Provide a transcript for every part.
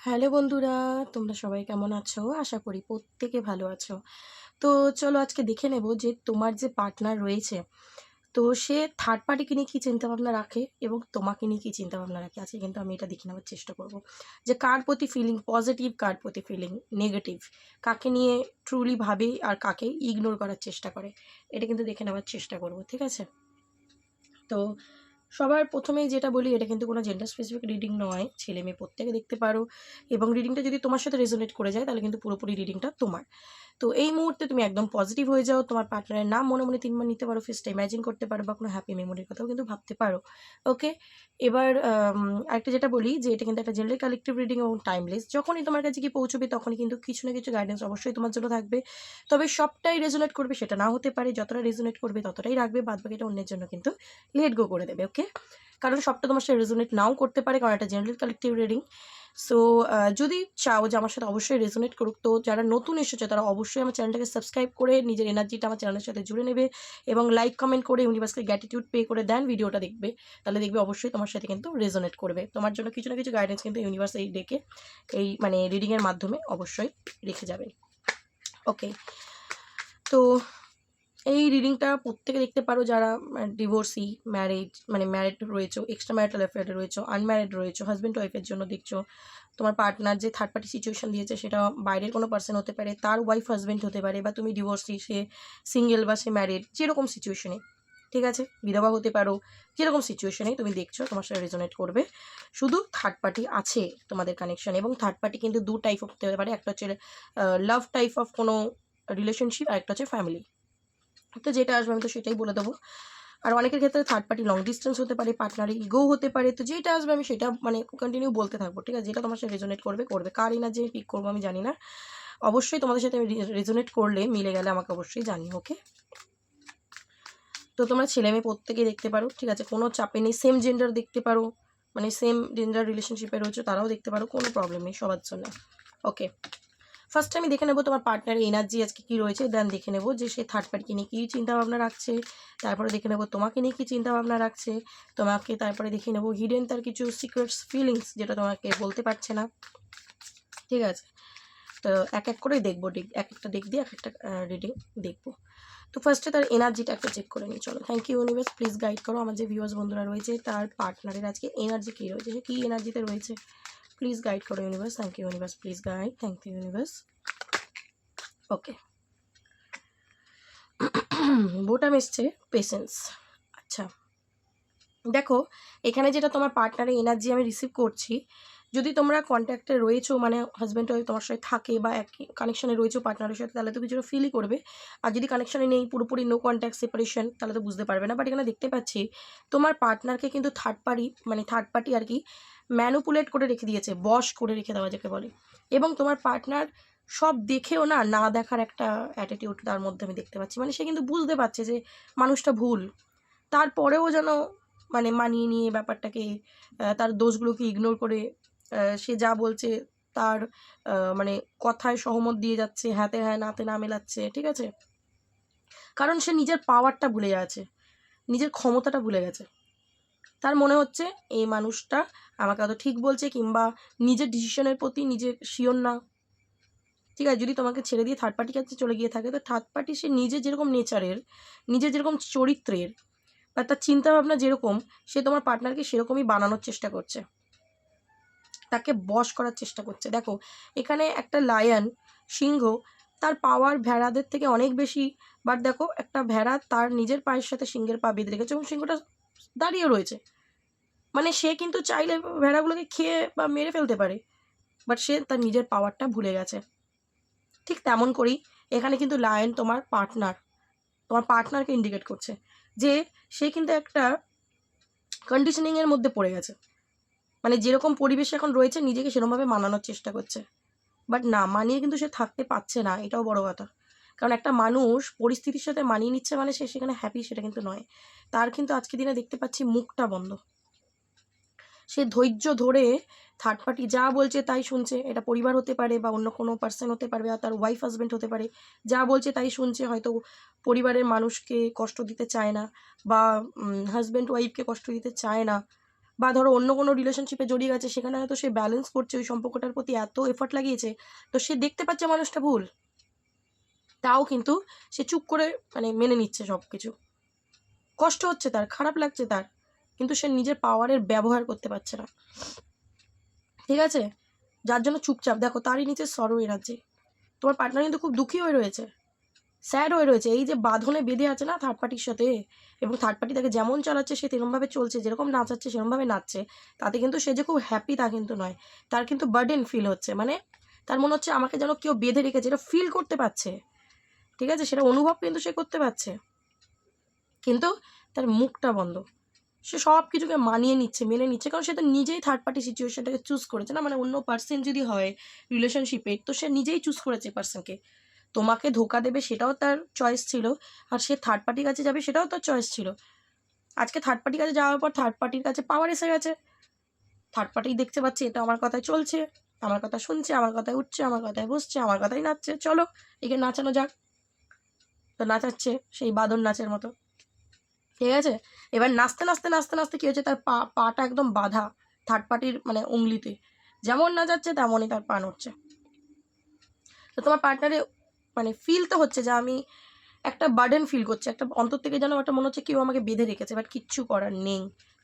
Hello বন্ধুরা, তোমরা সবাই কেমন আছো? আশা করি প্রত্যেকে ভালো আছো। তো চলো আজকে দেখে নেব যে তোমার যে পার্টনার রয়েছে, তো সে থার্ড পার্টিকে নিয়ে কী চিন্তাভাবনা রাখে এবং তোমাকে নিয়ে কী চিন্তাভাবনা রাখে? আজকে কিন্তু আমি এটা দেখে নেওয়ার চেষ্টা করব। যে কার প্রতি ফিলিং পজিটিভ কার প্রতি ফিলিং নেগেটিভ কাকে নিয়ে ট্রুলি ভাবে আর কাকে ইগনোর করার চেষ্টা করে? এটা কিন্তু দেখে নেওয়ার চেষ্টা করব, ঠিক আছে? তো সবার প্রথমেই যেটা বলি, এটা কিন্তু কোনো জেন্ডার স্পেসিফিক রিডিং নয়। ছেলে মেয়ে প্রত্যেকে দেখতে পারো এবং রিডিংটা যদি তোমার সাথে রেজোনেট করে যায়, তাহলে কিন্তু পুরোপুরি রিডিংটা তোমার। তো এই মুহূর্তে তুমি একদম পজিটিভ হয়ে যাও, তোমার পার্টনারের নাম মনে মনে তিনবার নিতে পারো ফেসটা ইমাজিন করতে পারো বা কোনো হ্যাপি মেমোরির কথাও কিন্তু ভাবতে পারো ওকে এবার আরেকটা যেটা বলি, যে এটা কিন্তু একটা জেনারেল কালেকটিভ রিডিং এবং টাইমলেস যখনই তোমার কাছে কি পৌঁছবে, তখনই কিন্তু কিছু না কিছু গাইডেন্স অবশ্যই তোমার জন্য থাকবে। তবে সবটাই রেজোনেট করবে, সেটা না হতে পারে, যতটা রেজোনেট করবে, ততটাই রাখবে বাদ বাকিটা অন্যের জন্য কিন্তু লেট গো করে দেবে ওকে কারণ সবটা তোমার সাথে রেজোনেট নাও করতে পারে, কারণ এটা জেনারেল কালেকটিভ রিডিং সো যদি চাও যে আমার সাথে অবশ্যই রেজোনেট করুক, তো যারা নতুন এসেছে, তারা অবশ্যই আমার চ্যানেলটাকে সাবস্ক্রাইব করে, নিজের এনার্জিটা আমার চ্যানেলের সাথে জুড়ে নেবে এবং লাইক কমেন্ট করে ইউনিভার্সকে গ্র্যাটিটিউড পে করে দেন ভিডিওটা দেখবে। তাহলে দেখবে অবশ্যই তোমার সাথে কিন্তু রেজোনেট করবে। তোমার জন্য কিছু না কিছু গাইডেন্স কিন্তু ইউনিভার্স এই ডেকে, এই মানে রিডিংয়ের মাধ্যমে অবশ্যই রেখে যাবে। ওকে তো এই রিডিংটা প্রত্যেকে দেখতে পারো যারা ডিভোর্সি ম্যারেজ মানে ম্যারিড রয়েছে এক্সট্রা ম্যারিটাল অ্যাফেয়ারে রয়েছে আনম্যারিড রয়েছে হাজব্যান্ড ওয়াইফের জন্য দেখছ, তোমার পার্টনার যে থার্ড পার্টি সিচুয়েশন দিয়েছে সেটা বাইরের কোনো পার্সন হতে পারে, তার ওয়াইফ হাজব্যান্ড হতে পারে বা তুমি ডিভোর্সি সে সিঙ্গেল বা সে ম্যারিড যেরকম সিচুয়েশনে ঠিক আছে? বিধবা হতে পারো, যেরকম সিচুয়েশনেই তুমি দেখছ, তোমার সাথে রেজোনেট করবে। শুধু থার্ড পার্টি আছে তোমাদের কানেকশন এবং থার্ড পার্টি কিন্তু দু টাইপ হতে পারে, একটা হচ্ছে লাভ টাইপ অফ কোনো রিলেশনশিপ আর একটা হচ্ছে ফ্যামিলি তো যেটা আসবে আমি তো সেটাই বলে দেবো। আর অনেকের ক্ষেত্রে থার্ড পার্টি লং ডিস্টেন্স হতে পারে পার্টনারে ইগো হতে পারে, তো যেটা আসবে আমি সেটা মানে কন্টিনিউ বলতে থাকব, ঠিক আছে? যেটা তোমার সাথে রেজোনেট করবে করবে। কার এনার্জি আমি পিক করব আমি জানি না। অবশ্যই তোমাদের সাথে আমি রেজোনেট করলে মিলে গেলে আমাকে অবশ্যই জানিও ওকে তো তোমরা ছেলে মেয়ে প্রত্যেকেই দেখতে পারো, ঠিক আছে? কোনো চাপে নেই সেম জেন্ডার দেখতে পারো মানে সেম জেন্ডার রিলেশনশিপে রয়েছে, তারাও দেখতে পারো, কোনো প্রবলেম নেই, সবার জন্য ওকে ফার্স্ট আমি দেখে নেব তোমার পার্টনারের এনার্জি আজকে কী রয়েছে দেন দেখে নেব যে সে থার্ড পার্টিকে নিয়ে কী চিন্তাভাবনা রাখছে, তারপরে দেখে নেব তোমাকে নিয়ে কী চিন্তাভাবনা রাখছে, তোমাকে তারপরে দেখে নেব হিডেন তার কিছু সিক্রেটস ফিলিংস যেটা তোমাকে বলতে পারছে না। ঠিক আছে? তো এক এক করে দেখব ডিক এক একটা দিক দিয়ে এক একটা রিডিং দেখব। তো ফার্স্টে তার এনার্জিটা একটা চেক করে নিই, চলো। Thank you universe please guide করো। আমার যে ভিউয়ার্স বন্ধুরা রয়েছে, তার পার্টনারের আজকে এনার্জি কী রয়েছে? সে কী এনার্জিতে রয়েছে? প্লিজ গাইড করো universe thank you universe please guide thank you universe okay বোটাম এসছে পেশেন্স আচ্ছা। দেখো, এখানে যেটা তোমার পার্টনারের এনার্জি আমি রিসিভ করছি, যদি তোমরা কন্ট্যাক্টে রয়েছো মানে হাজব্যান্ড ওয়াইফ তোমার সাথে থাকে বা এক কানেকশনে রয়েছো পার্টনারের সাথে, তাহলে তো কিছুটা ফিলই করবে। আর যদি কানেকশনে নেই, পুরোপুরি নো কন্ট্যাক্ট সেপারেশন তাহলে তো বুঝতে পারবে না। বাট এখানে দেখতে পাচ্ছি, তোমার পার্টনারকে কিন্তু থার্ড পার্টি মানে থার্ড পার্টি আর কি ম্যানুপুলেট করে রেখে দিয়েছে বশ করে রেখে দেওয়া যাকে বলে। এবং তোমার পার্টনার সব দেখেও না না দেখার একটা অ্যাটিটিউড তার মধ্যে আমি দেখতে পাচ্ছি। মানে সে কিন্তু বুঝতে পারছে যে মানুষটা ভুল। তারপরেও যেন মানে মানিয়ে নিয়ে ব্যাপারটাকে তার দোষগুলোকে ইগনোর করে সে যা বলছে তার মানে কথায় সহমত দিয়ে যাচ্ছে, হাতে হ্যাঁ নাতে না মেলাচ্ছে, ঠিক আছে? কারণ সে নিজের পাওয়ারটা ভুলে যাচ্ছে নিজের ক্ষমতাটা ভুলে গেছে। তার মনে হচ্ছে এই মানুষটা আমাকে হয়তো ঠিক বলছে কিংবা নিজের ডিসিশনের প্রতি নিজে শিওর না। ঠিক আছে, যদি তোমাকে ছেড়ে দিয়ে থার্ড পার্টির কাছে চলে গিয়ে থাকে, তো থার্ড পার্টি সে নিজে যেরকম নেচারের নিজের যেরকম চরিত্রের বা তার চিন্তাভাবনা যেরকম, সে তোমার পার্টনারকে সেরকমই বানানোর চেষ্টা করছে। তাকে বশ করার চেষ্টা করছে। দেখো, এখানে একটা লায়ন সিংহ, তার পাওয়ার ভেড়াদের থেকে অনেক বেশি বাট দেখো, একটা ভেড়া তার নিজের পায়ের সাথে সিংহের পা বেঁধে রেখেছে এবং সিংহটা দাঁড়িয়ে রয়েছে। মানে সে কিন্তু চাইলে ভেড়াগুলোকে খেয়ে বা মেরে ফেলতে পারে বাট সে তার নিজের পাওয়ারটা ভুলে গেছে। ঠিক তেমন করেই এখানে কিন্তু লায়ন তোমার পার্টনার তোমার পার্টনারকে ইন্ডিকেট করছে যে সে কিন্তু একটা কন্ডিশনিংয়ের মধ্যে পড়ে গেছে। মানে যেরকম পরিবেশে এখন রয়েছে, নিজেকে সেরকমভাবে মানানোর চেষ্টা করছে। বাট না, মানিয়ে কিন্তু সে থাকতে পারছে না, এটাও বড় কথা। কারণ একটা মানুষ পরিস্থিতির সাথে মানিয়ে নিচ্ছে মানে সে সেখানে হ্যাপি সেটা কিন্তু নয়। তার কিন্তু আজকে দিনে দেখতে পাচ্ছি মুখটা বন্ধ। সে ধৈর্য ধরে থার্ড পার্টি যা বলছে তাই শুনছে। এটা পরিবার হতে পারে বা অন্য কোনো পার্সন হতে পারে আর তার ওয়াইফ হাজব্যান্ড হতে পারে। যা বলছে তাই শুনছে, হয়তো পরিবারের মানুষকে কষ্ট দিতে চায় না বা হাজব্যান্ড ওয়াইফকে কষ্ট দিতে চায় না বা ধরো অন্য কোনো রিলেশনশিপে জড়িয়ে গেছে, সেখানে হয়তো সে ব্যালেন্স করছে, ওই সম্পর্কটার প্রতি এত এফর্ট লাগিয়েছে। তো সে দেখতে পাচ্ছে মানুষটা ভুল। তাও কিন্তু সে চুপ করে মানে মেনে নিচ্ছে সব কিছু কষ্ট হচ্ছে তার, খারাপ লাগছে তার, কিন্তু সে নিজের পাওয়ারের ব্যবহার করতে পারছে না। ঠিক আছে? যার জন্য চুপচাপ, দেখো তারই নিচে সরো এনার্জি তোমার পার্টনার কিন্তু খুব দুঃখী হয়ে রয়েছে। স্যাড হয়ে রয়েছে। এই যে বাঁধনে বেঁধে আছে না থার্ড পার্টির সাথে, এবং থার্ড পার্টি তাকে যেমন চালাচ্ছে, সে তেরমভাবে চলছে, যেরকম নাচাচ্ছে, সেরকমভাবে নাচছে, তাতে কিন্তু সে যে খুব হ্যাপি তা কিন্তু নয়। তার কিন্তু বার্ডেন ফিল হচ্ছে। মানে তার মনে হচ্ছে আমাকে যেন কেউ বেঁধে রেখেছে, এটা ফিল করতে পারছে। ঠিক আছে? সেটা অনুভব কিন্তু সে করতে পারছে। কিন্তু তার মুখটা বন্ধ। সে সব কিছুকে মানিয়ে নিচ্ছে, মেনে নিচ্ছে। কারণ সে তো নিজেই থার্ড পার্টি সিচুয়েশনটাকে চুজ করেছে না? মানে অন্য পার্সন যদি হয় রিলেশনশিপে তো সে নিজেই চুজ করেছে পার্সনকে তোমাকে ধোকা দেবে সেটাও তার চয়েস ছিল। আর সে থার্ড পার্টির কাছে যাবে সেটাও তার চয়েস ছিল। আজকে থার্ড পার্টির কাছে যাওয়ার পর থার্ড পার্টির কাছে পাওয়ার এসে গেছে। থার্ড পার্টি দেখতে পাচ্ছে, এটা আমার কথায় চলছে, আমার কথা শুনছে, আমার কথায় উঠছে, আমার কথায় বসছে, আমার কথাই নাচছে। চলো, একে নাচানো যাক। তো নাচাচ্ছে, সেই বাদর নাচের মতো। ঠিক আছে? এবার নাচতে নাচতে নাচতে নাচতে কী হচ্ছে তার পা, পাটা একদম বাধা থার্ড পার্টির মানে উংলিতে। যেমন নাচাচ্ছে, তেমনই তার পা নড়ছে তো তোমার পার্টনারে মানে ফিল তো হচ্ছে যে আমি একটা বার্ডেন ফিল করছে। একটা অন্তর থেকে যেন একটা মনে হচ্ছে কেউ আমাকে বেঁধে রেখেছে বাট কিচ্ছু করার নেই।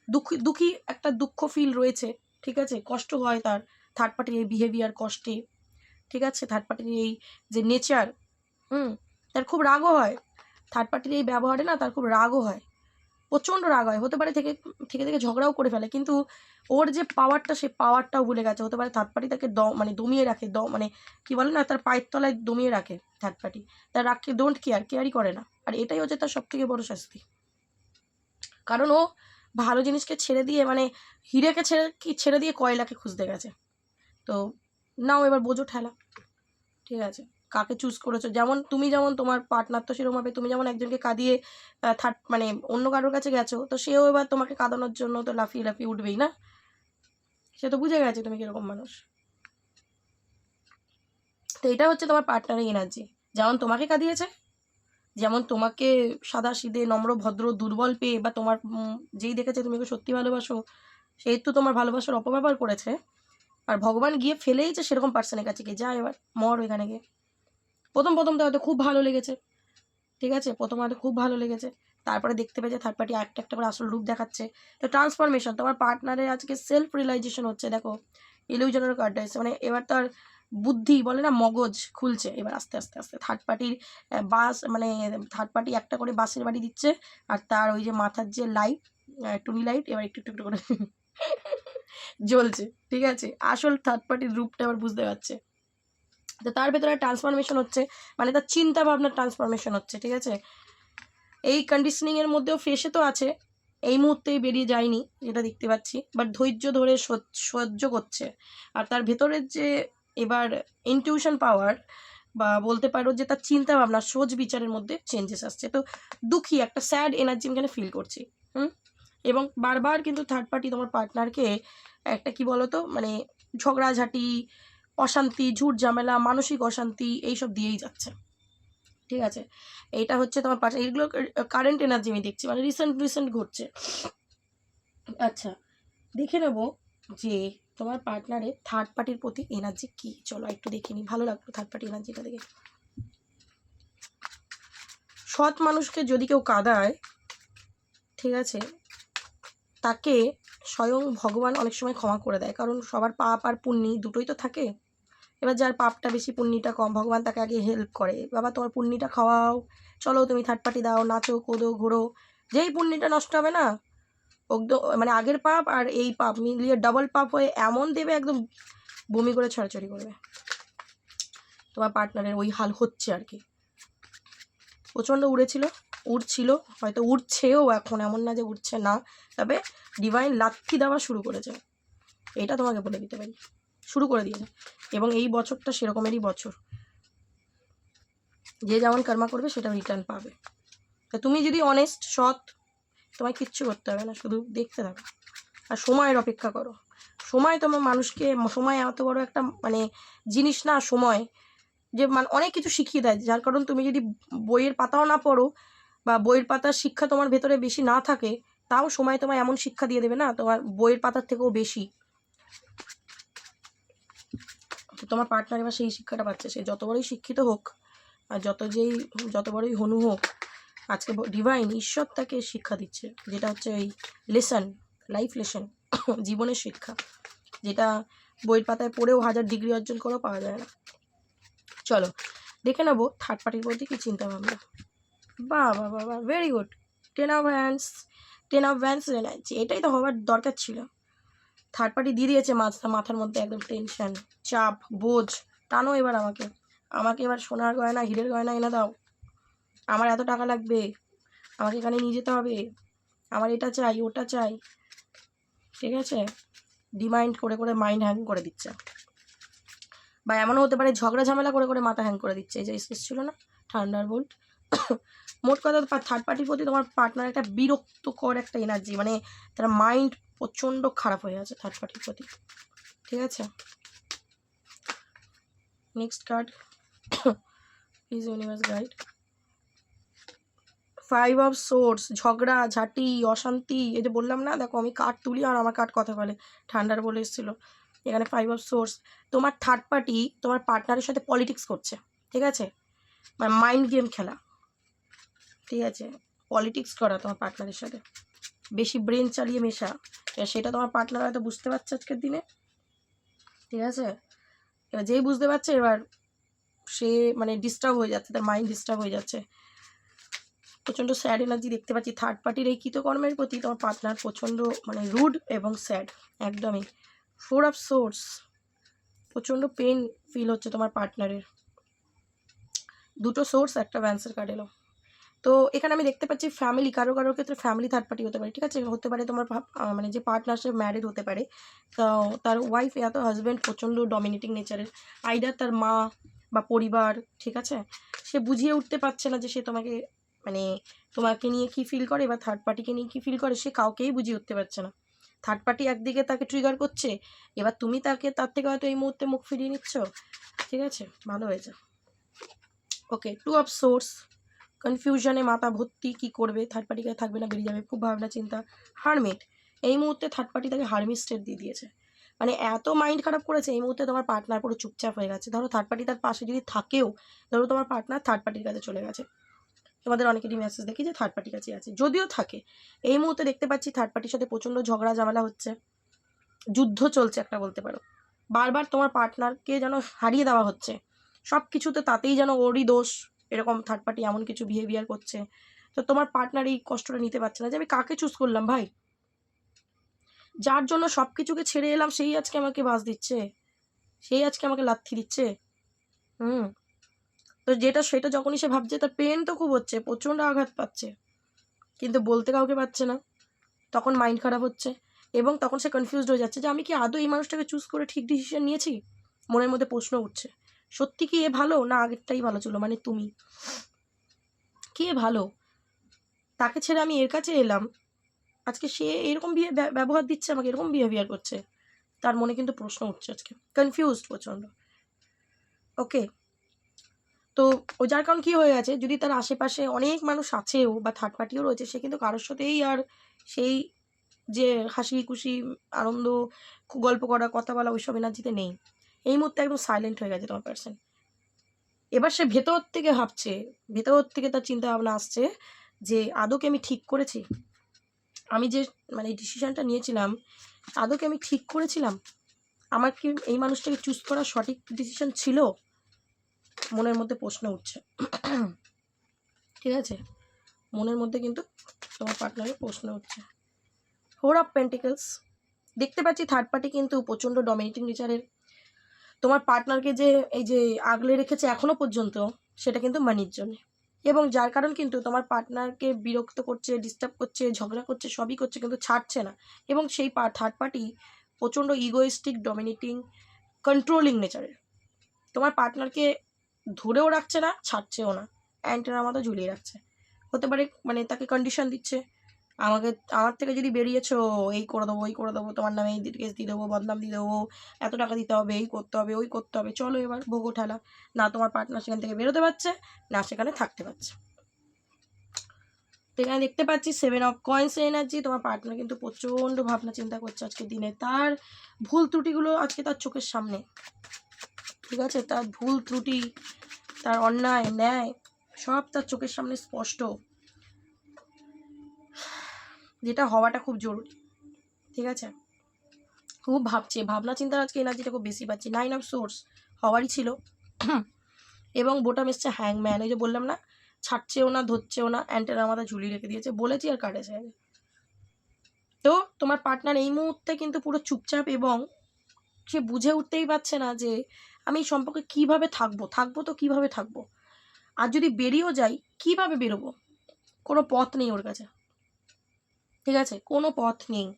দুঃখী দুঃখী একটা দুঃখ ফিল রয়েছে, ঠিক আছে? কষ্ট হয় তার। থার্ড পার্টির এই বিহেভিয়ার কষ্টে, ঠিক আছে? থার্ড পার্টির এই যে নেচার হুম? তার খুব রাগও হয়। থার্ড পার্টির এই ব্যবহারে না তার খুব রাগও হয়। প্রচণ্ড রাগ হয়। হতে পারে থেকে থেকে থেকে ঝগড়াও করে ফেলে। কিন্তু ওর যে পাওয়ারটা সে পাওয়ারটাও ভুলে গেছে। হতে পারে থার্ড পার্টি তাকে দ মানে দমিয়ে রাখে। দ মানে কি বলে না, তার পায়ের তলায় দমিয়ে রাখে থার্ড পার্টি তার রাগকে ডোন্ট কেয়ার কেয়ারই করে না। আর এটাই হচ্ছে তার সব থেকে বড় শাস্তি। কারণ ও ভালো জিনিসকে ছেড়ে দিয়ে মানে হিরেকে ছেড়ে, কি ছেড়ে দিয়ে কয়লাকে খুঁজতে গেছে। তো নাও এবার বোঝো ঠেলা। ঠিক আছে। কাকে চুজ করেছ? যেমন তুমি যেমন তোমার পার্টনার তো সেরকম হবে তুমি যেমন একজনকে কাঁদিয়ে থার্ড মানে অন্য কারোর কাছে গেছো, তো সেও এবার তোমাকে কাঁদানোর জন্য তো লাফিয়ে লাফিয়ে উঠবেই না? সে তো বুঝে গেছে তুমি কীরকম মানুষ। তো এটা হচ্ছে তোমার পার্টনারের এনার্জি যেমন তোমাকে কাঁদিয়েছে, যেমন তোমাকে সাদা সিদে, নম্র, ভদ্র, দুর্বল পেয়ে বা তোমার যেই দেখেছে তুমি সত্যি ভালোবাসো সেই তো তোমার ভালোবাসার অপব্যবহার করেছে। আর ভগবান গিয়ে ফেলেইছে সেরকম পার্সনের কাছে গিয়ে, যা এবার, মর ওইখানে গিয়ে। প্রথম প্রথম তো হয়তো খুব ভালো লেগেছে। ঠিক আছে? প্রথম হয়তো খুব ভালো লেগেছে। তারপরে দেখতে পেয়েছে থার্ড পার্টি একটা একটা করে আসল রূপ দেখাচ্ছে। তো ট্রান্সফরমেশন তোমার পার্টনারের আজকে সেলফ রিয়েলাইজেশন হচ্ছে, দেখো। ইলিউশনের কার্ডটা এসে মানে এবার তার বুদ্ধি বলে না, মগজ খুলছে। এবার আস্তে আস্তে আস্তে থার্ড পার্টির বাস মানে থার্ড পার্টি একটা করে বাসের বাড়ি দিচ্ছে। আর তার ওই যে মাথার যে লাইট টুনি লাইট এবার একটু একটু একটু করে জ্বলছে। ঠিক আছে? আসল থার্ড পার্টির রূপটা এবার বুঝতে পারছে। তো তার ভেতরে ট্রান্সফরমেশন হচ্ছে মানে তার চিন্তা ভাবনার ট্রান্সফরমেশন হচ্ছে, ঠিক আছে? এই কন্ডিশনিংয়ের মধ্যেও ফেসে তো আছে, এই মুহূর্তেই বেরিয়ে যায়নি, যেটা দেখতে পাচ্ছি বাট ধৈর্য ধরে সহ্য- করছে। আর তার ভেতরের যে এবার ইনটিউশন পাওয়ার বা বলতে পারো যে তার চিন্তা ভাবনা সোচ বিচারের মধ্যে চেঞ্জেস আসছে। তো দুঃখী, একটা স্যাড এনার্জি আমি ফিল করছি, হুম? এবং বারবার কিন্তু থার্ড পার্টি তোমার পার্টনারকে একটা কি বলতো মানে ঝগড়াঝাটি অশান্তি, ঝুট ঝামেলা, মানসিক অশান্তি, এইসব দিয়েই যাচ্ছে। ঠিক আছে? এইটা হচ্ছে তোমার পাশে, এইগুলো কারেন্ট এনার্জি আমি দেখছি মানে রিসেন্ট রিসেন্ট ঘটছে। আচ্ছা দেখে নেব যে তোমার পার্টনারের থার্ড পার্টির প্রতি এনার্জি কি। চলো একটু দেখে নিই, ভালো লাগল থার্ড পার্টি এনার্জিটা দেখে। সৎ মানুষকে যদি কেউ কাঁদায়, ঠিক আছে, তাকে স্বয়ং ভগবান অনেক সময় ক্ষমা করে দেয়, কারণ সবার পাপ আর পুণ্যি দুটোই তো থাকে। এবার যার পাপটা বেশি পুণ্যিটা কম, ভগবান তাকে আগে হেল্প করে। বাবা, তোমার পুণ্যিটা খাওয়াও। চলো, তুমি থার্ড পার্টি দাও, নাচো, কোদো, ঘোরো। যেই পুণ্যিটা নষ্ট হবে না একদম মানে আগের পাপ আর এই পাপ মিলিয়ে ডাবল পাপ হয়ে এমন দেবে একদম বমি করে ছড়াছড়ি করবে। তোমার পার্টনারের ওই হাল হচ্ছে আর কি। প্রচণ্ড উড়েছিল, উড়ছিল, হয়তো উঠছেও এখন, এমন না যে উঠছে না। তবে ডিভাইন লাথি দেওয়া শুরু করেছে। এটা তোমাকে বলে দিতে পারি। শুরু করে দিয়েছে। এবং এই বছরটা সেরকমেরই বছর। যে যেমন কর্মা করবে, সেটা রিটার্ন পাবে। তা তুমি যদি অনেস্ট সৎ, তোমায় কিচ্ছু করতে হবে না, শুধু দেখতে থাকো। আর সময়ের অপেক্ষা করো। সময় তোমার মানুষকে, সময় এত বড় একটা মানে জিনিস না, সময় যে মানে অনেক কিছু শিখিয়ে দেয়। যার কারণ তুমি যদি বইয়ের পাতাও না পড়ো বা বইয়ের পাতার শিক্ষা তোমার ভেতরে বেশি না থাকে, তাও সময় তোমায় এমন শিক্ষা দিয়ে দেবে না, তোমার বইয়ের পাতার থেকেও বেশি। তোমার পার্টনার এবার সেই শিক্ষাটা পাচ্ছে। সে যত বড়ই শিক্ষিত হোক, আর যত যেই, যত বড়ই হনু হোক, আজকে ডিভাইন ঈশ্বর তাকে শিক্ষা দিচ্ছে। যেটা হচ্ছে এই লেসন লাইফ লেসন জীবনের শিক্ষা। যেটা বইয়ের পাতায় পড়েও হাজার ডিগ্রি অর্জন করেও পাওয়া যায় না। চলো, দেখে নেব থার্ড পার্টির প্রতি কী চিন্তা ভাবনা বাহ বাহ বাহ very good ten of hands ten of hands রেনাইছি এটাই তো হওয়ার দরকার ছিল। থার্ড পার্টি দিয়ে দিয়েছে মাথা মাথার মধ্যে একদম টেনশন চাপ, বোঝ। টানো এবার আমাকে। আমাকে এবার সোনার গয়না, হিরের গয়না এনে দাও। আমার এত টাকা লাগবে। আমাকে এখানে নিয়ে যেতে হবে। আমার এটা চাই, ওটা চাই। ঠিক আছে? ডিমাইন্ড করে করে মাইন্ড হ্যাং করে দিচ্ছে। বা এমনও হতে পারে ঝগড়া ঝামেলা করে করে মাথা হ্যাং করে দিচ্ছে। এই যে ছিল না? ঠান্ডার বোল্ট মোট কথা থার্ড পার্টির প্রতি তোমার পার্টনার একটা বিরক্তকর একটা এনার্জি মানে তারা মাইন্ড প্রচণ্ড খারাপ হয়ে আছে থার্ড পার্টির প্রতি। ঠিক আছে? Next card please universe guide five of swords ঝগড়া, ঝাঁটি, অশান্তি, এই যে বললাম না, দেখো আমি কার্ড তুলি আর আমার কাঠ কথা বলে। ঠান্ডার বলে এসেছিল। এখানে ফাইভ অফ সোর্স তোমার থার্ড পার্টি তোমার পার্টনারের সাথে পলিটিক্স করছে। ঠিক আছে? মানে মাইন্ড গেম খেলা। ঠিক আছে? পলিটিক্স করা তোমার পার্টনারের সাথে। বেশি ব্রেন চালিয়ে মেশা। এবার সেটা তোমার পার্টনার হয়তো বুঝতে পারছে আজকের দিনে। ঠিক আছে? এবার যেই বুঝতে পারছে, এবার সে মানে ডিস্টার্ব হয়ে যাচ্ছে, তার মাইন্ড ডিস্টার্ব হয়ে যাচ্ছে। প্রচণ্ড স্যাড এনার্জি দেখতে পাচ্ছি। থার্ড পার্টির এই কৃতকর্মের প্রতি তোমার পার্টনার প্রচণ্ড মানে রুড এবং স্যাড একদমই। ফোর অফ সোর্স প্রচণ্ড পেন ফিল হচ্ছে তোমার পার্টনারের। দুটো সোর্স একটা ভ্যান্সার কার্ড এলো। তো এখানে আমি দেখতে পাচ্ছি ফ্যামিলি কারও কারোর ক্ষেত্রে ফ্যামিলি থার্ড পার্টি হতে পারে, ঠিক আছে? হতে পারে তোমার মানে যে পার্টনার সে ম্যারিড হতে পারে। তো তার ওয়াইফ এত হাজব্যান্ড প্রচণ্ড ডমিনেটিং নেচারের আইডার তার মা বা পরিবার, ঠিক আছে? সে বুঝিয়ে উঠতে পারছে না যে সে তোমাকে মানে তোমাকে নিয়ে কি ফিল করে বা থার্ড পার্টিকে নিয়ে কি ফিল করে, সে কাউকেই বুঝিয়ে উঠতে পারছে না। থার্ড পার্টি একদিকে তাকে ট্রিগার করছে, এবার তুমি তাকে, তার থেকে হয়তো এই মুহূর্তে মুখ ফিরিয়ে নিচ্ছ। ঠিক আছে? ভালো হয়েছে। ওকে টু অফ সোর্স কনফিউশনে মাথা ভর্তি, কি করবে? থার্ড পার্টিকে থাকবে না, বেরিয়ে যাবে, খুব ভাবনা চিন্তা। হারমিট এই মুহূর্তে থার্ড পার্টি তাকে হারমিট স্টেট দিয়ে দিয়েছে। মানে এত মাইন্ড খারাপ করেছে, এই মুহূর্তে তোমার পার্টনার পুরো চুপচাপ হয়ে গেছে। ধরো থার্ড পার্টি তার পাশে যদি থাকেও, ধরো তোমার পার্টনার থার্ড পার্টির কাছে চলে গেছে। তোমাদের অনেকেরই মেসেজ দেখি যে থার্ড পার্টির কাছে আছে। যদিও থাকে, এই মুহূর্তে দেখতে পাচ্ছি থার্ড পার্টির সাথে প্রচণ্ড ঝগড়া, ঝামেলা হচ্ছে। যুদ্ধ চলছে একটা বলতে পারো। বারবার তোমার পার্টনারকে যেন হারিয়ে দেওয়া হচ্ছে। সব কিছুতে তাতেই যেন ওরই দোষ। এরকম থার্ড পার্টি এমন কিছু বিহেভিয়ার করছে। তো তোমার পার্টনার এই কষ্টটা নিতে পারছে না যে আমি কাকে চুজ করলাম ভাই? যার জন্য সব কিছুকে ছেড়ে এলাম, সেই আজকে আমাকে বাস দিচ্ছে। সেই আজকে আমাকে লাথি দিচ্ছে। হুম। তো যেটা সেটা যখনই সে ভাবছে, তার পেন তো খুব হচ্ছে, প্রচণ্ড আঘাত পাচ্ছে। কিন্তু বলতে কাউকে পাচ্ছে না। তখন মাইন্ড খারাপ হচ্ছে এবং তখন সে কনফিউজড হয়ে যাচ্ছে যে আমি কি আদৌ এই মানুষটাকে চুজ করে ঠিক ডিসিশন নিয়েছি? মনের মধ্যে প্রশ্ন উঠছে। সত্যি কি এ ভালো? না, আগেরটাই ভালো ছিল মানে তুমি। কে ভালো? তাকে ছেড়ে আমি এর কাছে এলাম। আজকে সে এরকম বিয়ে, ব্যবহার দিচ্ছে আমাকে, এরকম বিহেভিয়ার করছে। তার মনে কিন্তু প্রশ্ন উঠছে আজকে। কনফিউজড প্রচণ্ড। ওকে তো ও যার কারণ কী হয়ে গেছে, যদি তার আশেপাশে অনেক মানুষ আছেও বা থার্ড পার্টিও রয়েছে, সে কিন্তু কারোর সাথেই আর সেই যে হাসি খুশি আনন্দ, গল্প করা, কথা বলা, ওইসব এনার্জিতে নেই। এই মুহূর্তে একদম সাইলেন্ট হয়ে গেছে তোমার পার্সন এবার সে ভেতর থেকে ভাবছে, ভেতর থেকে তার চিন্তা ভাবনা আসছে যে, আদৌকে আমি ঠিক করেছি? আমি যে মানে ডিসিশনটা নিয়েছিলাম, আদৌকে আমি ঠিক করেছিলাম? আমার কি এই মানুষটাকে চুজ করা সঠিক ডিসিশন ছিল? মনের মধ্যে প্রশ্ন উঠছে। ঠিক আছে? মনের মধ্যে কিন্তু তোমার পার্টনারের প্রশ্ন উঠছে। ফোর অফ পেন্টিকলস দেখতে পাচ্ছি থার্ড পার্টি কিন্তু প্রচণ্ড ডমিনেটিং নেচারের তোমার পার্টনারকে যে এই যে আগলে রেখেছে এখনও পর্যন্ত, সেটা কিন্তু মানির জন্যে। এবং যার কারণ কিন্তু তোমার পার্টনারকে বিরক্ত করছে ডিস্টার্ব করছে, ঝগড়া করছে, সবই করছে, কিন্তু ছাড়ছে না। এবং সেই থার্ড পার্টি প্রচণ্ড ইগোয়েস্টিক ডমিনেটিং কন্ট্রোলিং নেচারের তোমার পার্টনারকে ধরেও রাখছে না, ছাড়ছেও না। অ্যান্টেনার মতো ঝুলিয়ে রাখছে। হতে পারে মানে তাকে কন্ডিশন দিচ্ছে। আমাকে, আমার থেকে যদি বেরিয়েছো, এই করে দেবো, ওই করে দেবো, তোমার নামে এই কেস দিয়ে দেবো, বদনাম দিয়ে দেবো, এত টাকা দিতে হবে, এই করতে হবে, ওই করতে হবে, চলো এবার ভোগো ঠেলা না, তোমার পার্টনার সেখান থেকে বেরোতে পারছে, না, সেখানে থাকতে পারছে। তো এখানে দেখতে পাচ্ছি সেভেন অফ কয়েন্স এনার্জি তোমার পার্টনার কিন্তু প্রচণ্ড ভাবনা চিন্তা করছে আজকে দিনে। তার ভুল ত্রুটিগুলো আজকে তার চোখের সামনে। ঠিক আছে? তার ভুল ত্রুটি, তার অন্যায়, ন্যায়, সব তার চোখের সামনে স্পষ্ট। যেটা হওয়াটা খুব জরুরি, ঠিক আছে? খুব ভাবছে, ভাবনা চিন্তার আজকে এনার্জিটা খুব বেশি পাচ্ছি। নাইন অফ সোর্স হওয়ারই ছিল। এবং বোটাম এসছে হ্যাংম্যান ওই যে বললাম না, ছাড়ছেও না, ধরছেও না অ্যান্টেনার মাথা ঝুলিয়ে রেখে দিয়েছে, বলেছি আর কাটেছে তো তোমার পার্টনার এই মুহূর্তে কিন্তু পুরো চুপচাপ এবং সে বুঝে উঠতেই পারছে না যে আমি এই সম্পর্কে কীভাবে থাকব থাকব তো কীভাবে থাকব? আর যদি বেরিয়েও যাই, কীভাবে বেরোবো? কোনো পথ নেই ওর কাছে। ঠিক আছে? কোনো পথ নেই।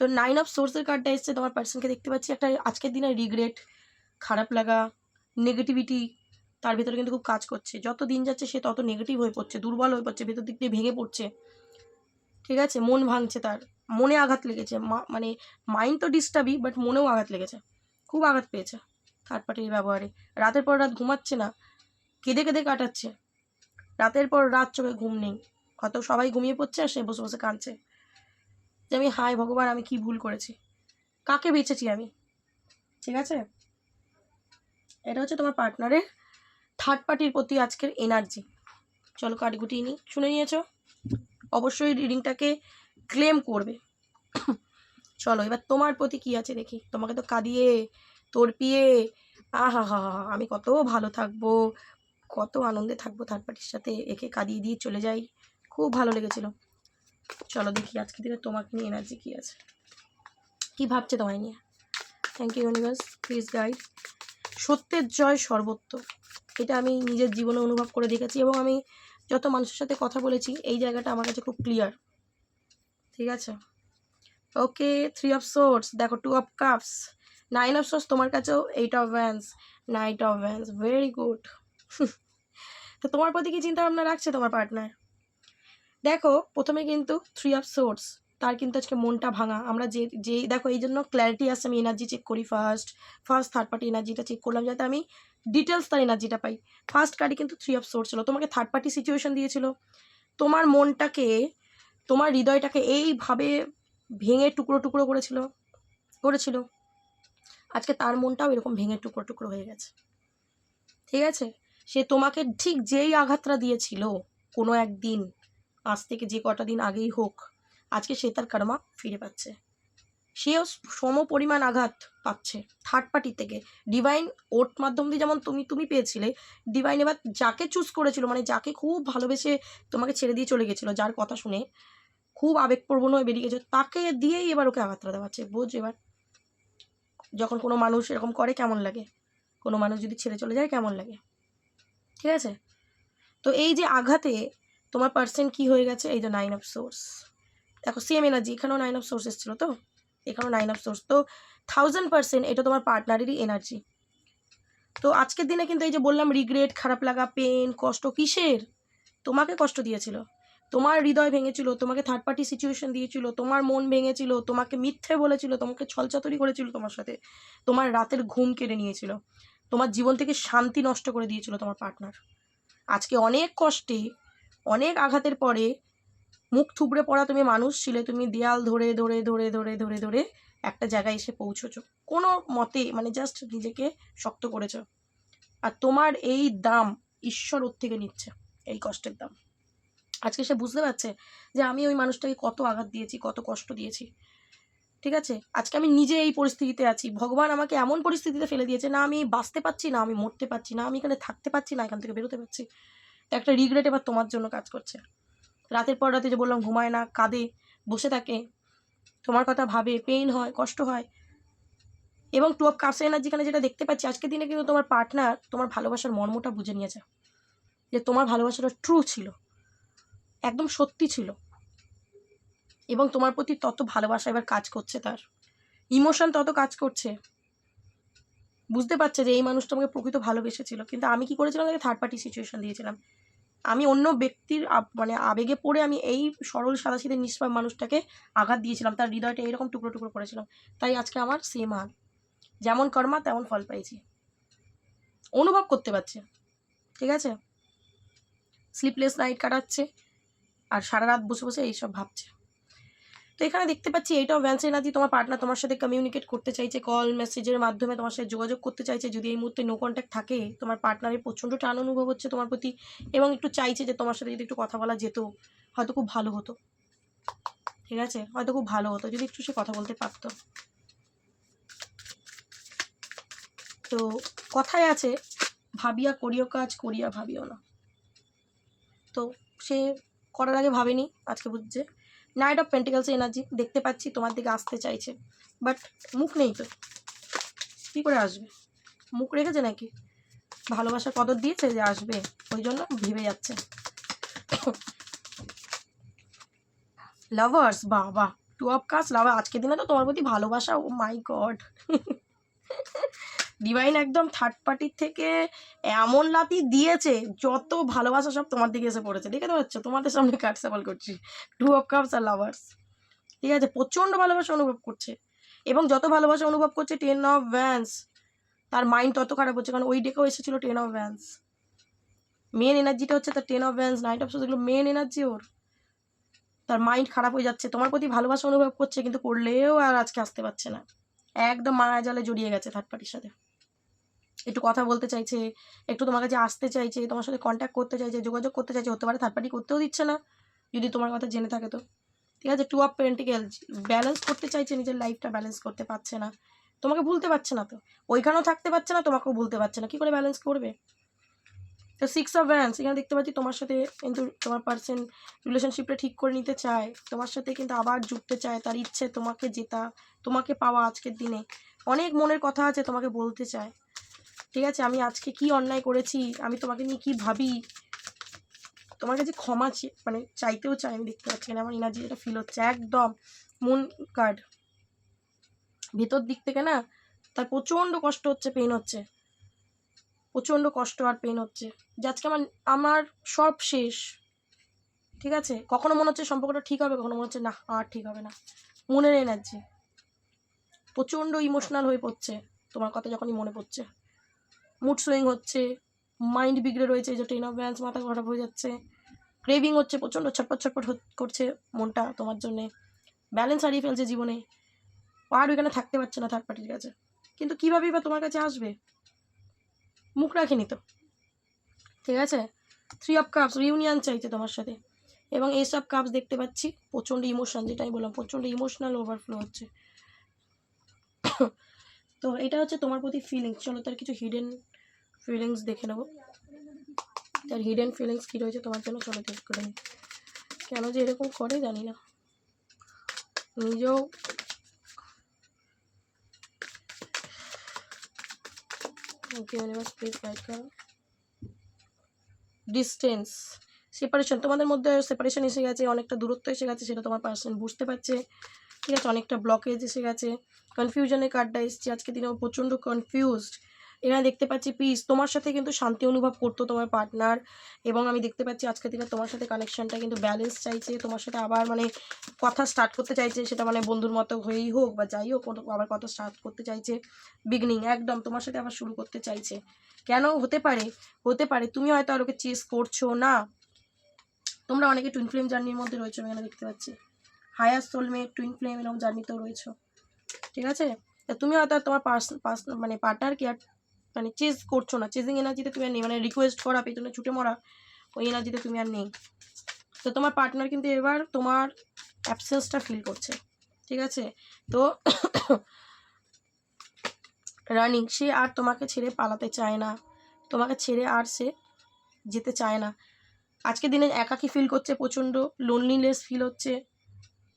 তো নাইন অফ সোর্সের কার্ডটা এসছে, তোমার পার্সনকে দেখতে পাচ্ছি। একটা আজকের দিনে রিগ্রেট খারাপ লাগা নেগেটিভিটি তার ভিতরে কিন্তু খুব কাজ করছে। যত দিন যাচ্ছে, সে তত নেগেটিভ হয়ে পড়ছে, দুর্বল হয়ে পড়ছে, ভেতর দিক দিয়ে ভেঙে পড়ছে। ঠিক আছে? মন ভাঙছে তার। মনে আঘাত লেগেছে। মানে মাইন্ড তো ডিস্টার্বই বাট মনেও আঘাত লেগেছে। খুব আঘাত পেয়েছে থার্ড পার্টির ব্যবহারে। রাতের পর রাত ঘুমাচ্ছে না, কেঁদে কেঁদে কাটাচ্ছে। রাতের পর রাত চোখে ঘুম নেই। হয়তো সবাই ঘুমিয়ে পড়ছে আর সে বসে বসে কাঁদছে। যে আমি, হায় ভগবান, আমি কি ভুল করেছি? কাকে বেঁচেছি আমি? ঠিক আছে? এটা হচ্ছে তোমার পার্টনারের থার্ড পার্টির প্রতি আজকের এনার্জি চলো কার্ড গুটিয়ে নিই। শুনে নিয়েছ? অবশ্যই রিডিংটাকে ক্লেম করবে। চলো, এবার তোমার প্রতি কি আছে দেখি। তোমাকে তো কাঁদিয়ে তর্পিয়ে আহা হা হা আমি কত ভালো থাকব, কত আনন্দে থাকব থার্ড পার্টির সাথে। একে কাঁদিয়ে দিয়ে চলে যাই। খুব ভালো লেগেছিল। চলো দেখি আজকে দিনে তোমাকে নিয়ে এনার্জি কী আছে। কী ভাবছে তোমায় নিয়ে? Thank you universe please guide সত্যের জয় সর্বত্র এটা আমি নিজের জীবনে অনুভব করে দেখেছি এবং আমি যত মানুষের সাথে কথা বলেছি, এই জায়গাটা আমার কাছে খুব ক্লিয়ার ঠিক আছে? ওকে থ্রি অফ সোর্স দেখো two of cups nine of swords তোমার কাছেও eight of wands knight of wands very good তো তোমার প্রতি কি চিন্তা ভাবনা রাখছে তোমার পার্টনার দেখো, প্রথমে কিন্তু থ্রি অফ সোর্স তার কিন্তু আজকে মনটা ভাঙা। আমরা যে যে, দেখো এই জন্য ক্ল্যারিটি আসছে, আমি এনার্জি চেক করি ফার্স্ট ফার্স্ট থার্ড পার্টি এনার্জিটা চেক করলাম, যাতে আমি ডিটেলস তার এনার্জিটা পাই। ফার্স্ট কার্ডই কিন্তু থ্রি অফ সোর্স ছিল। তোমাকে থার্ড পার্টি সিচুয়েশন দিয়েছিল। তোমার মনটাকে, তোমার হৃদয়টাকে এইভাবে ভেঙে টুকরো টুকরো করেছিল করেছিল। আজকে তার মনটাও এরকম ভেঙে টুকরো টুকরো হয়ে গেছে। ঠিক আছে? সে তোমাকে ঠিক যেই আঘাতটা দিয়েছিল, কোনো একদিন আজ থেকে যে কটা দিন আগেই হোক, আজকে সে তার কর্মা ফিরে পাচ্ছে। সেও সম পরিমাণ আঘাত পাচ্ছে থার্ড পার্টি থেকে। ডিভাইন ওর মাধ্যম দিয়ে যেমন তুমি তুমি পেয়েছিলে ডিভাইন এবার যাকে চুজ করেছিল মানে যাকে খুব ভালোবেসে তোমাকে ছেড়ে দিয়ে চলে গেছিল, যার কথা শুনে খুব আবেগপ্রবণ হয়ে বেরিয়ে গেছে, তাকে দিয়েই এবার ওকে আঘাতটা দেওয়াচ্ছে বোঝ এবার। যখন কোনো মানুষ এরকম করে, কেমন লাগে? কোনো মানুষ যদি ছেড়ে চলে যায়, কেমন লাগে? ঠিক আছে? তো এই যে আঘাতে তোমার পার্সেন্ট কি হয়ে গেছে? এই যে নাইন অফ সোর্স দেখো সেম এনার্জি এখানেও নাইন অফ সোর্স এসেছিল তো? এখানেও নাইন অফ সোর্স তো থাউজেন্ড পার্সেন্ট এটা তোমার পার্টনারেরই এনার্জি তো আজকের দিনে কিন্তু এই যে বললাম রিগ্রেট খারাপ লাগা পেন কষ্ট কিসের? তোমাকে কষ্ট দিয়েছিল। তোমার হৃদয় ভেঙেছিল, তোমাকে থার্ড পার্টি সিচুয়েশন দিয়েছিল, তোমার মন ভেঙেছিল, তোমাকে মিথ্যে বলেছিল, তোমাকে ছলচাতুরি করেছিল তোমার সাথে। তোমার রাতের ঘুম কেড়ে নিয়েছিল। তোমার জীবন থেকে শান্তি নষ্ট করে দিয়েছিল তোমার পার্টনার আজকে অনেক কষ্টে অনেক আঘাতের পরে মুখ থুবড়ে পড়া তুমি মানুষ ছিলে তুমি দেয়াল ধরে ধরে ধরে ধরে ধরে ধরে একটা জায়গায় এসে পৌঁছছো। কোনো মতে মানে জাস্ট নিজেকে শক্ত করেছ। আর তোমার এই দাম ঈশ্বর ওর থেকে নিচ্ছে, এই কষ্টের দাম। আজকে সে বুঝতে পারছে যে আমি ওই মানুষটাকে কত আঘাত দিয়েছি, কত কষ্ট দিয়েছি। ঠিক আছে? আজকে আমি নিজে এই পরিস্থিতিতে আছি। ভগবান আমাকে এমন পরিস্থিতিতে ফেলে দিয়েছে, না আমি বাঁচতে পারছি, না আমি মরতে পারছি, না আমি এখানে থাকতে পারছি, না এখান থেকে বেরোতে পারছি। একটা রিগ্রেট এবার তোমার জন্য কাজ করছে। রাতের পর রাতে যে বললাম ঘুমায় না, কাঁদে, বসে থাকে, তোমার কথা ভাবে পেইন হয়, কষ্ট হয়। এবং টু অফ কাপস এনার্জি যেটা দেখতে পাচ্ছি, আজকের দিনে কিন্তু তোমার পার্টনার তোমার ভালোবাসার মর্মটা বুঝে নিয়েছে। যে তোমার ভালোবাসাটা ট্রু ছিল, একদম সত্যি ছিল। এবং তোমার প্রতি তত ভালোবাসা এবার কাজ করছে তার। ইমোশন তত কাজ করছে। বুঝতে পারছে যে এই মানুষটা আমাকে প্রকৃত ভালোবেসেছিল। কিন্তু আমি কি করেছিলাম? তাকে থার্ড পার্টি সিচুয়েশন দিয়েছিলাম। আমি অন্য ব্যক্তির মানে আবেগে পড়ে আমি এই সরল সাদাসিধে নিষ্পাপ মানুষটাকে আঘাত দিয়েছিলাম, তার হৃদয়টা এরকম টুকরো টুকরো করেছিলাম, তাই আজকে আমার সেম হাল যেমন কর্মা, তেমন ফল পাইছি। অনুভব করতে পারছে, ঠিক আছে? স্লিপলেস নাইট কাটাচ্ছে, আর সারা রাত বসে বসে এইসব ভাবছে। তো এখানে দেখতে পাচ্ছি এইটাও ভ্যান্স এনার্জি তোমার পার্টনার তোমার সাথে কমিউনিকেট করতে চাইছে কল মেসেজের মাধ্যমে তোমার সাথে যোগাযোগ করতে চাইছে। যদি এই মুহূর্তে নো কন্ট্যাক্ট থাকে, তোমার পার্টনারের প্রচণ্ড টান অনুভব হচ্ছে তোমার প্রতি এবং একটু চাইছে যে তোমার সাথে যদি একটু কথা বলা যেত, হয়তো খুব ভালো হতো। ঠিক আছে? হয়তো খুব ভালো হতো, যদি একটু সে কথা বলতে পারতো। তো কথায় আছে, ভাবিয়া করিও কাজ, করিয়া ভাবিও না। তো সে করার আগে ভাবেনি, আজকে বুঝছে। নাইট অফ পেন্টিকালস এনার্জি দেখতে পাচ্ছি, তোমার দিকে আসতে চাইছে। বাট মুখ নেই তো। কী করে আসবে? মুখ রেখেছে নাকি? ভালোবাসার কদর দিয়েছে যে আসবে, ওই জন্য ভেবে যাচ্ছে। লাভার্স বাবা। টু অফ কাজ লাভার আজকের দিনে তো তোমার প্রতি ভালোবাসা ও মাই গড ডিভাইন একদম থার্ড পার্টির থেকে এমন লাতি দিয়েছে, যত ভালোবাসা সব তোমার দিকে এসে পড়েছে দেখে তো পাচ্ছ তোমাদের সামনে কাট সাফল করছি। টু অফ কাপস আর লাভার্স ঠিক আছে? প্রচণ্ড ভালোবাসা অনুভব করছে। এবং যত ভালোবাসা অনুভব করছে টেন অফ ভ্যান্স তার মাইন্ড তত খারাপ হচ্ছে, কারণ ওই ডেকেও এসেছিল টেন অফ ভ্যান্স মেন এনার্জিটা হচ্ছে তার ten of wands knight of এগুলো মেন এনার্জি ওর। তার মাইন্ড খারাপ হয়ে যাচ্ছে। তোমার প্রতি ভালোবাসা অনুভব করছে, কিন্তু করলেও আর আজকে আসতে পারছে না। একদম মায়া জালে জড়িয়ে গেছে থার্ড পার্টির সাথে। একটু কথা বলতে চাইছে, একটু তোমার কাছে আসতে চাইছে, তোমার সাথে কন্ট্যাক্ট করতে চাইছে, যোগাযোগ করতে চাইছে, হতে পারে থার্ড পার্টি করতেও দিচ্ছে না, যদি তোমার কথা জেনে থাকে তো। ঠিক আছে টু অফ পেরেন্টিক্যাল ব্যালেন্স করতে চাইছে, নিজের লাইফটা ব্যালেন্স করতে পারছে না। তোমাকে ভুলতে পারছে না তো। ওইখানেও থাকতে পারছে না, তোমাকেও ভুলতে পারছে না। কী করে ব্যালেন্স করবে? তো সিক্স অফ ভ্যান্স এখানে দেখতে পাচ্ছি তোমার সাথে কিন্তু তোমার পার্সন রিলেশনশিপটা ঠিক করে নিতে চায়। তোমার সাথে কিন্তু আবার জুড়তে চায়, তার ইচ্ছে তোমাকে জেতা, তোমাকে পাওয়া আজকের দিনে। অনেক মনের কথা আছে তোমাকে বলতে চায়। ঠিক আছে, আমি আজকে কি অন্যায় করেছি, আমি তোমাকে নিয়ে কি ভাবি? তোমার কাছে ক্ষমা মানে চাইতেও চাই, আমি দেখতে পাচ্ছি না, আমার এনার্জি যেটা ফিল হচ্ছে। একদম মন কার্ড ভেতর দিক থেকে না, তার প্রচণ্ড কষ্ট হচ্ছে পেন হচ্ছে। প্রচণ্ড কষ্ট আর পেন হচ্ছে। যে আজকে আমার আমার সব শেষ। ঠিক আছে? কখনো মনে হচ্ছে সম্পর্কটা ঠিক হবে, কখনো মনে হচ্ছে না, আর ঠিক হবে না। মনের এনার্জি প্রচণ্ড ইমোশনাল হয়ে পড়ছে, তোমার কথা যখনই মনে পড়ছে। মুড সুইং হচ্ছে মাইন্ড বিগড়ে রয়েছে, যে টেন অফ ব্যান্স মাথা খারাপ হয়ে যাচ্ছে। ক্রেভিং হচ্ছে, প্রচণ্ড ছটপট ছটপট করছে মনটা তোমার জন্যে। ব্যালেন্স হারিয়ে ফেলছে জীবনে। আর ওইখানে থাকতে পারছে না থার্ড পার্টির কাছে। কিন্তু কীভাবেই বা তোমার কাছে আসবে? মুখ রাখেনি তো। ঠিক আছে? থ্রি অফ কাপস রিউনিয়ন চাইছে তোমার সাথে। এবং এস অফ কাপস দেখতে পাচ্ছি, প্রচণ্ড ইমোশন যেটা আমি বললাম, প্রচণ্ড ইমোশনাল ওভারফ্লো হচ্ছে। তো এটা হচ্ছে তোমার প্রতি ফিলিংস চলো তার কিছু হিডেন ফিলিংস দেখে নেব। তার হিডেন ফিলিংস কী রয়েছে তোমার জন্য? চলো চেক করে নিই। কেন যে এরকম করে জানি না। নিজেও ডিস্টেন্স সেপারেশন তোমাদের মধ্যে সেপারেশন এসে গেছে, অনেকটা দূরত্ব এসে গেছে, সেটা তোমার পার্সন বুঝতে পারছে। ঠিক আছে, অনেকটা ব্লকেজ এসে গেছে। কনফিউশনের কার্ডটা এসছে। আজকে দিনে প্রচণ্ড কনফিউজড এখানে দেখতে পাচ্ছি পিস তোমার সাথে কিন্তু শান্তি অনুভব করতো তোমার পার্টনার এবং আমি দেখতে পাচ্ছি আজকের দিনে তোমার সাথে কানেকশনটা কিন্তু ব্যালেন্স চাইছে। তোমার সাথে আবার মানে কথা স্টার্ট করতে চাইছে, সেটা মানে বন্ধুর মতো হয়েই হোক বা যাই হোক আবার কথা স্টার্ট করতে চাইছে। বিগনিং একদম তোমার সাথে আবার শুরু করতে চাইছে। কেন? হতে পারে হতে পারে। তুমি হয়তো আর ওকে চেস করছ না। তোমরা অনেকে টুইন ফ্লেম জার্নির মধ্যে রয়েছো, আমি এখানে দেখতে পাচ্ছি। হায়ার সোলমেট টুইন ফ্লেম এরকম জার্নিতেও রয়েছো। ঠিক আছে? তা তুমি হয়তো তোমার পার্স মানে পার্টনারকে আর মানে চেজ করছ না। চেজিং এনার্জিতে তুমি আর নেই। মানে রিকোয়েস্ট করা, পেছনে ছুটে মরা, ওই এনার্জিতে তুমি আর নেই। তো তোমার পার্টনার কিন্তু এবার তোমার অ্যাবসেন্সটা ফিল করছে। ঠিক আছে? তো রানিং সে আর তোমাকে ছেড়ে পালাতে চায় না। তোমাকে ছেড়ে আর সে যেতে চায় না। আজকের দিনে একাকী ফিল করছে প্রচণ্ড। লোনলিনেস ফিল হচ্ছে।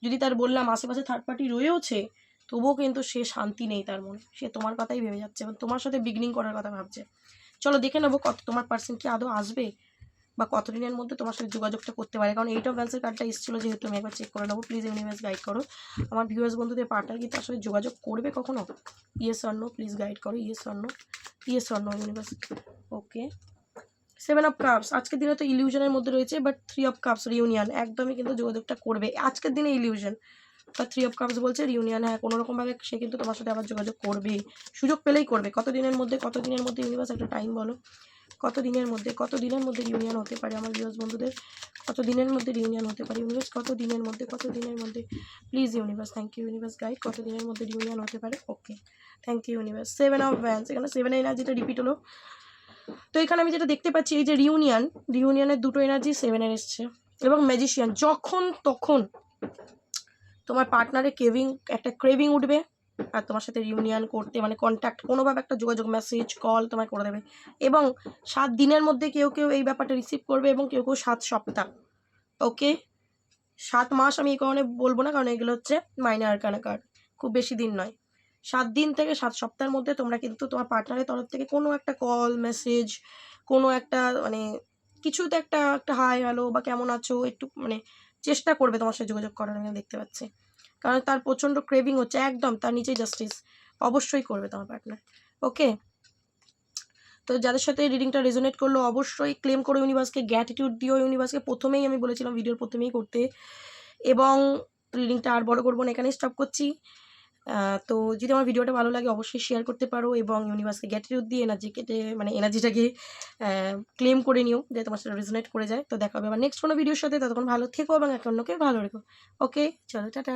যদি তার বললাম, আশেপাশে থার্ড পার্টি রয়েওছে তবুও কিন্তু সে শান্তি নেই তার মনে। সে তোমার কথাই ভেবে যাচ্ছে এবং তোমার সাথে বিগনিং করার কথা ভাবছে। চলো দেখে নেব কত, তোমার পার্সন কি আদৌ আসবে? বা কতদিনের মধ্যে তোমার সাথে যোগাযোগটা করতে পারে? কারণ এইট অফ ব্যান্সের কার্ডটা এসেছিল যেহেতু, আমি একবার চেক করে নেব। প্লিজ ইউনিভার্স গাইড করো। আমার ভিউয়ার্স বন্ধুদের পার্টনার কি তার সাথে যোগাযোগ করবে কখনো? ইয়েস অন্য প্লিজ গাইড করো। ইয়েস অন্য ইয়েস অন্য universe okay seven of cups আজকের দিনে তো ইলিউশনের মধ্যে রয়েছে but three of cups reunion একদমই কিন্তু যোগাযোগটা করবে। আজকের দিনে ইলিউশন বা থ্রি অফ কাপস বলছে রিউনিয়ন হ্যাঁ কোনো রকমভাবে সে কিন্তু তোমার সাথে আবার যোগাযোগ করবে সুযোগ পেলেই করবে। কত দিনের মধ্যে কত দিনের মধ্যে ইউনিভার্স একটা টাইম বলো। কত দিনের মধ্যে কত দিনের মধ্যে রিউনিয়ন হতে পারে আমার ভিউয়ার্স বন্ধুদের? কত দিনের মধ্যে রিউনিয়ন হতে পারে ইউনিভার্স কত দিনের মধ্যে কত দিনের মধ্যে? Please universe thank you universe guide কত দিনের মধ্যে রিউনিয়ন হতে পারে? Okay thank you universe seven of wands এখানে সেভেন এনার্জিটা রিপিট হলো। তো এখানে আমি যেটা দেখতে পাচ্ছি, এই যে রিউনিয়ন রিউনিয়নের দুটো এনার্জি সেভেনের এসছে। এবং ম্যাজিশিয়ান যখন তখন তোমার পার্টনারে কেভিং একটা ক্রেভিং উঠবে, আর তোমার সাথে রিউনিয়ন করতে মানে কন্ট্যাক্ট কোনোভাবে একটা যোগাযোগ মেসেজ কল তোমায় করে দেবে। এবং সাত দিনের মধ্যে কেউ কেউ এই ব্যাপারটা রিসিভ করবে এবং কেউ কেউ সাত সপ্তাহ। ওকে সাত মাস আমি এই কারণে বলব না, কারণ এগুলো হচ্ছে মাইনার কানাকার খুব বেশি দিন নয়। সাত দিন থেকে সাত সপ্তাহের মধ্যে তোমরা কিন্তু তোমার পার্টনারের তরফ থেকে কোনো একটা কল মেসেজ কোনো একটা মানে কিছুতে একটা একটা হাই হ্যালো বা কেমন আছো, একটু মানে চেষ্টা করবে তোমার সাথে যোগাযোগ করার, আমি দেখতে পাচ্ছি। কারণ তার প্রচণ্ড ক্রেভিং হচ্ছে, একদম তার নিচেই জাস্টিস অবশ্যই করবে তোমার পার্টনার ওকে তো যাদের সাথে রিডিংটা রেজোনেট করল, অবশ্যই ক্লেম করো ইউনিভার্সকে গ্র্যাটিটিউড দিও ইউনিভার্সকে প্রথমেই আমি বলেছিলাম ভিডিওর প্রথমেই করতে। এবং রিডিংটা আর বড় করব না, এখানেই স্টপ করছি। তো যদি আমার ভিডিওটা ভালো লাগে, অবশ্যই শেয়ার করতে পারো এবং ইউনিভার্সকে গ্র্যাটিটিউড দিয়ে এনার্জি কেটে মানে এনার্জিটাকে ক্লেম করে নিও, যে তোমার সাথে রিজনেট করে যায়। তো দেখা হবে আবার নেক্সট কোনো ভিডিওর সাথে। ততক্ষণ ভালো থেকো এবং একে অন্যকে ভালো রেখো। ওকে চলো, টাটা।